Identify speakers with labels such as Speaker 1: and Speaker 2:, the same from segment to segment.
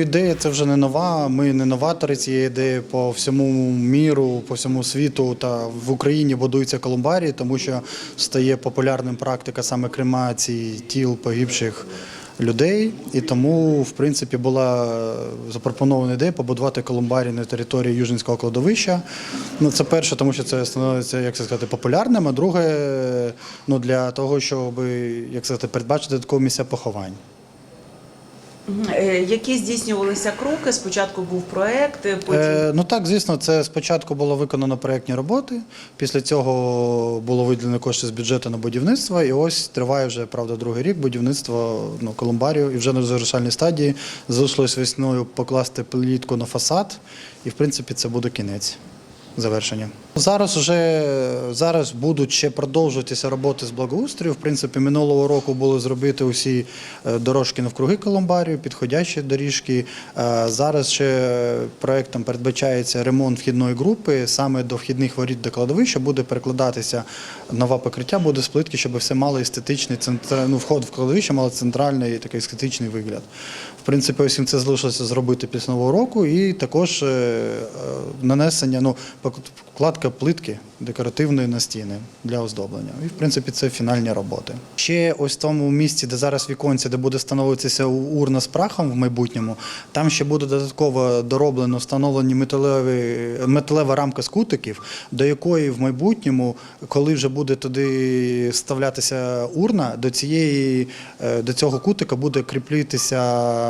Speaker 1: Ідея це вже не нова. Ми не новатори цієї ідеї по всьому міру, по всьому світу та в Україні будуються колумбарії, тому що стає популярним практика саме кремації тіл погибших людей. І тому, в принципі, була запропонована ідея побудувати колумбарій на території Южинського кладовища. Ну, це перше, тому що це становиться, як це сказати, популярним. А друге, ну для того, щоб як сказати, передбачити додаткові місця поховань.
Speaker 2: Е, Які здійснювалися кроки? Спочатку був проект, е, потім
Speaker 1: Е, ну так, звісно, це спочатку було виконано проєктні роботи. Після цього було виділено кошти з бюджету на будівництво. І ось триває вже правда другий рік будівництво ну, колумбарію. І вже на завершальній стадії залишилось весною покласти плітку на фасад. І в принципі це буде кінець завершення. Зараз вже зараз будуть ще продовжуватися роботи з благоустрою. В принципі, минулого року було зробити усі е, дорожки навкруги колумбарію, підходящі доріжки. Е, Зараз ще проектом передбачається ремонт вхідної групи. Саме до вхідних воріт до кладовища буде перекладатися нове покриття, буде з плитки, щоб все мало естетичний ну, вход в кладовище мало центральний такий естетичний вигляд. В принципі, їм це залишилося зробити після нового року, і також е, нанесення, ну пок- вкладка плитки декоративної на стіни для оздоблення. І в принципі це фінальні роботи. Ще ось в тому місці, де зараз віконці, де буде встановитися урна з прахом в майбутньому, там ще буде додатково дороблено встановлені металеві металева рамка з кутиків, до якої в майбутньому, коли вже буде туди вставлятися урна, до цієї е, до цього кутика буде кріплітися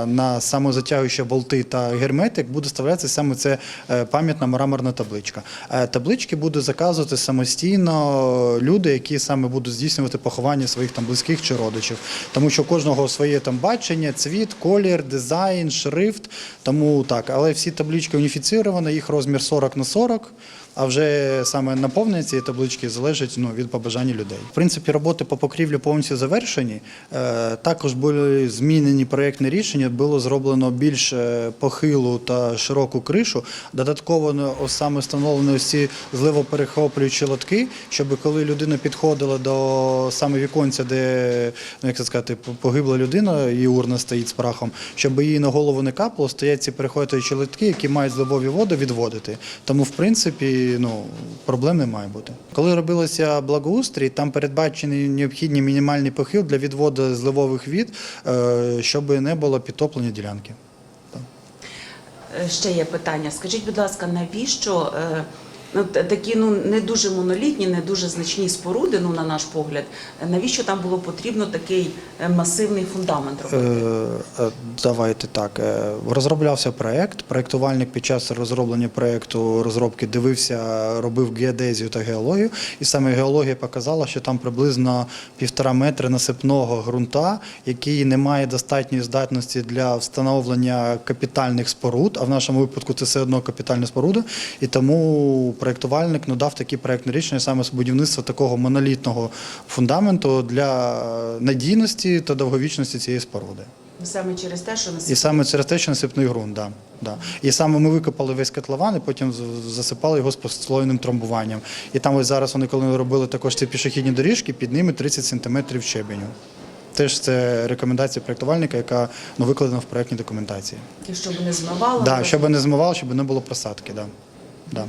Speaker 1: на самозатягуючі болти та герметик, буде вставлятися саме це е, пам'ятна мраморна табличка. Е, Таблички будуть заказувати самостійно люди, які саме будуть здійснювати поховання своїх там близьких чи родичів, тому що у кожного своє там бачення, цвіт, колір, дизайн, шрифт. Тому так, але всі таблички уніфіціровані, їх розмір 40 на 40, а вже саме наповнення цієї таблички залежить ну, від побажань людей. В принципі, роботи по покрівлі повністю завершені. Е, також були змінені проєктні рішення, було зроблено більш е, похилу та широку кришу. Додатково ну, саме встановлені ці зливоперехоплюючі лотки, щоб коли людина підходила до саме віконця, де ну, як це сказати, погибла людина, і урна стоїть з прахом, щоб її на голову не капало, стоять ці переходячі лотки, які мають зливові води відводити. Тому, в принципі, ну проблем не має бути. Коли робилося благоустрій, там передбачений необхідний мінімальний похил для відводу зливових від, е, щоб не було підтоплення ділянки.
Speaker 2: Е, ще є питання. Скажіть, будь ласка, навіщо е, такі ну не дуже монолітні, не дуже значні споруди, ну на наш погляд, е, навіщо там було потрібно такий е, масивний фундамент робити?
Speaker 1: Е, е, Давайте так. е, Розроблявся проект. Проектувальник під час розроблення проекту розробки дивився, робив геодезію та геологію. І саме геологія показала, що там приблизно півтора метри насипного ґрунта, який не має достатньої здатності для встановлення капітальних споруд. А в нашому випадку це все одно капітальна споруда. І тому проектувальник ну, дав такі проектні рішення саме з будівництва такого монолітного фундаменту для надійності та довговічності цієї споруди.
Speaker 2: Саме через те, що
Speaker 1: І саме через те, що насипний ґрунт, да, да. І саме ми викопали весь котлован, і потім засипали його з послойним трамбуванням. І там ось зараз вони, коли робили також ці пішохідні доріжки, під ними 30 сантиметрів щебеню. Теж це рекомендація проєктувальника, яка ну, викладена в проєктній документації.
Speaker 2: щоб не змивало.
Speaker 1: Да, щоб не змивало, щоб не було просадки. Да. Да.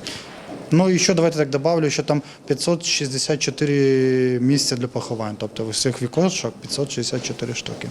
Speaker 1: Ну і ще давайте так добавлю, що там 564 місця для поховань, тобто усіх вікошок 564 штуки.